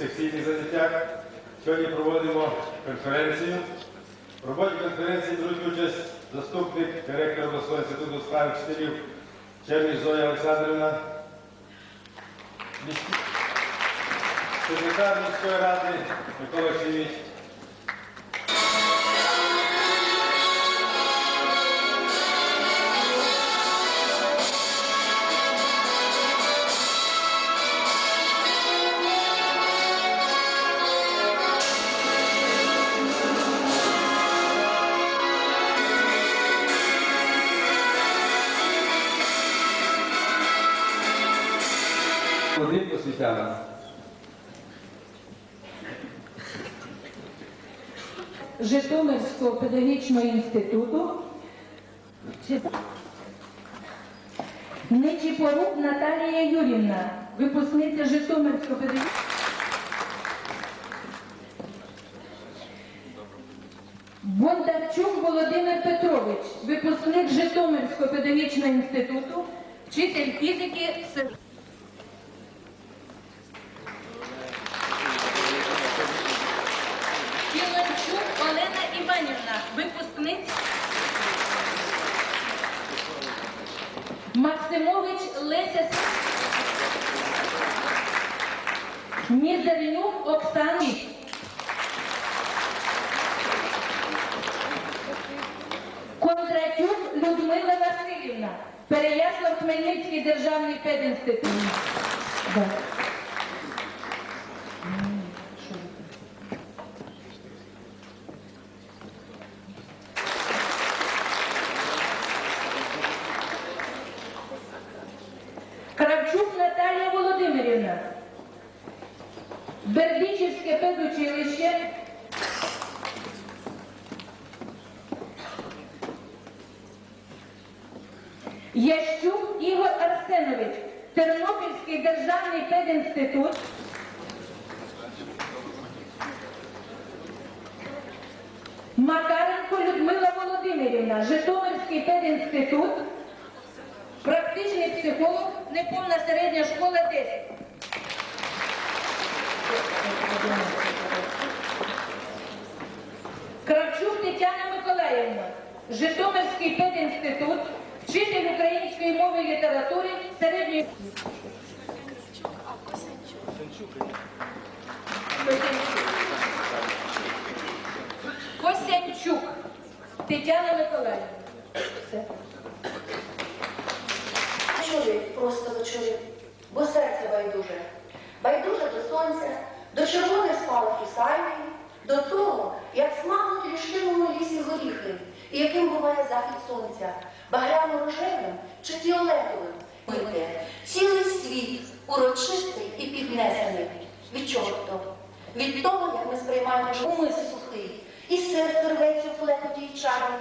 секційних заняттях. Сьогодні проводимо конференцію. В роботі конференції беруть участь заступник директора обласного інституту справи справ вчителів Черніш Зоя Олександрівна, секретар міської ради Микола Чиміч, Один. Житомирського педагогічного інституту. Нечіпорук Наталія Юрівна, випускниця Житомирського педагогічного. Бондарчук Володимир Петрович, випускник Житомирського педагогічного інституту, вчитель фізики. Іванівна, випускниця. Максимович Леся Мізернюк Оксана. Кондратюк Людмила Васильівна, Переяслав Хмельницький державний пединститут. Да. М, що ви? Кравчук Наталія Володимирівна. Бердичівське педучилище. Ящук Ігор Арсенович. Тернопільський державний пединститут. Макаренко Людмила Володимирівна, Житомирський пединститут. Практичний психолог, неповна середня школа 10. Кравчук Тетяна Миколаївна, Житомирський пединститут, вчитель української мови і літератури середньої. Косянчук Тетяна Миколаївна. Просто бо серце байдуже. Байдуже до сонця, до червоних спалахів сальвії, до того, як смагнуть в ліштивому лісі горіхи, і яким буває захід сонця, багряно-рожевим чи фіолетовим. Цілий світ урочистий і піднесений. Від чого то? Від того, як ми сприймаємо умис сухий, і серце рветься в плекоті й чарі.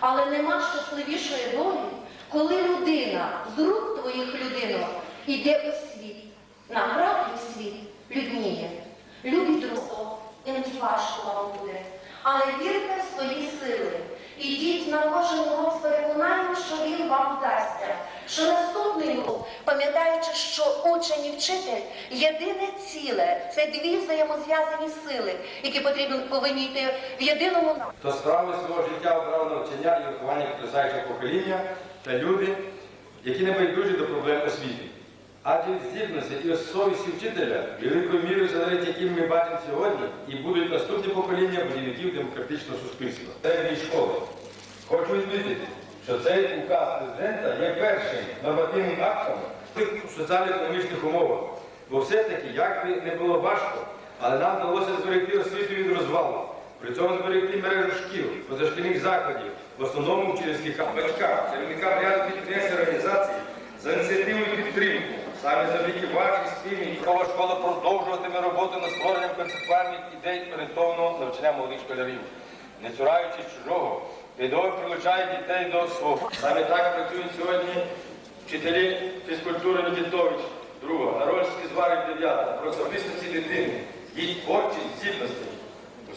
Але нема щасливішої долі, коли людина з рук твоїх людинок іде у світ. Направді світ людніє. Любіть друзів, іноді важко вам буде. Але вірте в свої сили. Ідіть на кожен урок з переконанням, що він вам вдасться. Що наступний урок, пам'ятаючи, що учень і вчитель єдине ціле, це дві взаємозв'язані сили, які потрібно повинні йти в єдиному напрямку. хто справи свого життя обрав навчання і виховання підростаючого покоління та люди, які не байдужі до проблем освіти. Адже здібності і совісті вчителя великою мірою залежить, яким ми бачимо сьогодні, і будуть наступні покоління будівників демократичного суспільства. Середньої школи. Хочу відмітити, що цей указ президента є першим нормативним актом в соціально-економічних умовах. Бо все-таки, як би не було важко, але нам вдалося зберегти освіту від розвалу. При цьому зберегти мережу шкіл, позашкільних закладів, в основному вчительських батьках, керівникам ряду підприємств організацій за ініціативу і підтримку. Саме завдяки вашій спільній Військова школа продовжуватиме роботу над створенням концептуальних ідей орієнтованого навчання молодих школярів. Не цураючись чужого, педагоги прилучають дітей до свого. Саме так працюють сьогодні вчителі фізкультури Нікітович, друга, Нарольський зварик дев'ята, про особистості дитини, її творчі здібності.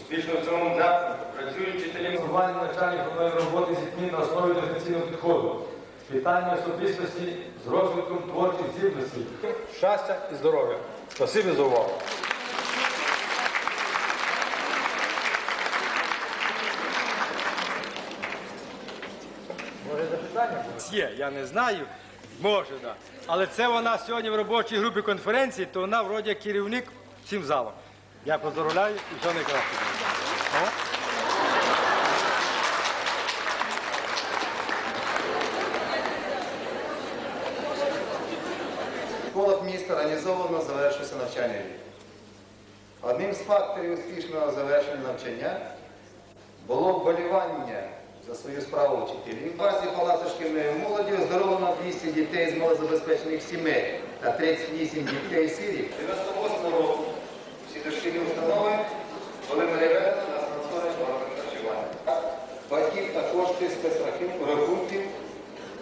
Успішно в цьому напрямку працюють вчителі формування навчальних роботи з дітьми на основі традиційного підходу, Питання особистості з розвитком творчих здібностей. Щастя і здоров'я. Спасибі за увагу. Може, запитання? Є, я не знаю. Може. Да. Але це вона сьогодні в робочій групі конференції, то вона вроді керівник всім залом. Я поздоровляю і все найкраще. О. В школах міста організовано завершився навчальний рік. Одним з факторів успішного завершення навчання було вболівання за свою справу вчителів. В базі Палацу шкільної молоді оздоровлено 200 дітей з малозабезпечених сімей та 38 дітей сирів. 98 року всі дошкільні установи були переведені на санаторні норми харчування. Батьків та кошти спецрахунків рахунків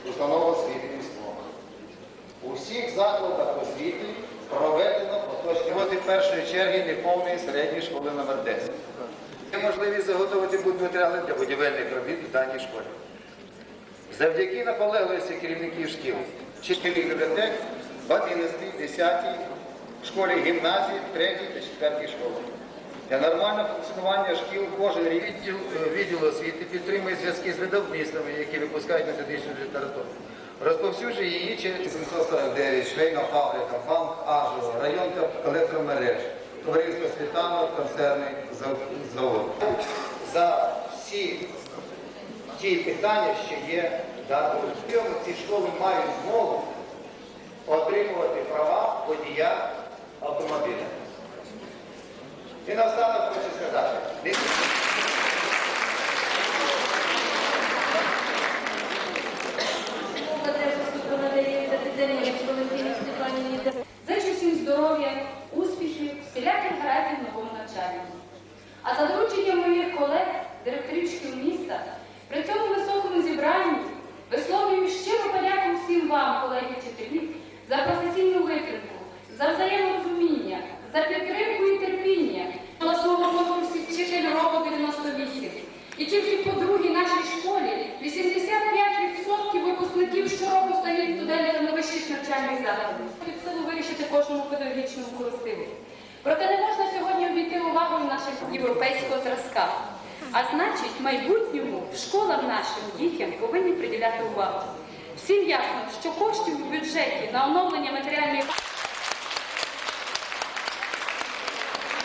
установ освіти міського. У всіх закладах освіти проведено поточні роботи першої черги неповної середньої школи номер 10. Є можливість заготовити будматеріали для будівельних робіт в даній школі. Завдяки наполегливості керівників шкіл, вчителів бібліотек в 11, 10 школі гімназії, 3 та 4 школі. Для нормального функціонування шкіл кожен відділ, е, відділ освіти підтримує зв'язки з видавництвами, які випускають методичну літературу. Розповсюджує її через 749, швейна фабрика, банк Ажо, район електромереж, товариство Світанов, концерний завод. За всі ті питання, що є датою. Ці школи мають змогу отримувати права водія автомобіля. І наостанок хочу сказати. не- Зичу всім здоров'я, успіхів, всіляких гарантій в новому навчанні. А за дорученням моїх колег, директорів шкіл міста, при цьому високому зібранні висловлюю щиру подяку всім вам, колеги вчителі, за професійну витримку, за взаєморозуміння, за підтримку і терпіння. На своєму конкурсі вчитель року 98. І тільки по другій нашій школі 85% випускників щороку стають студентами вищих навчальних закладів. Під силу вирішити кожному педагогічному колективу. Проте не можна сьогодні обійти увагою наших європейського зразка. А значить, майбутньому школам нашим дітям повинні приділяти увагу. Всім ясно, що коштів у бюджеті на оновлення матеріальної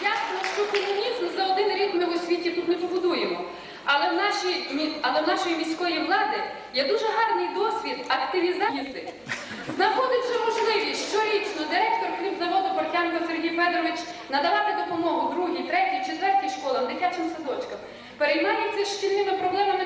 Ясно, що комунізм за один рік ми в освіті тут не побудуємо. Але в, нашій, але в нашої міської влади є дуже гарний досвід активізації. Знаходиться можливість щорічно директор хлібзаводу Портянко Сергій Федорович надавати допомогу другій, третій, четвертій школам, дитячим садочкам. Переймається щільними проблемами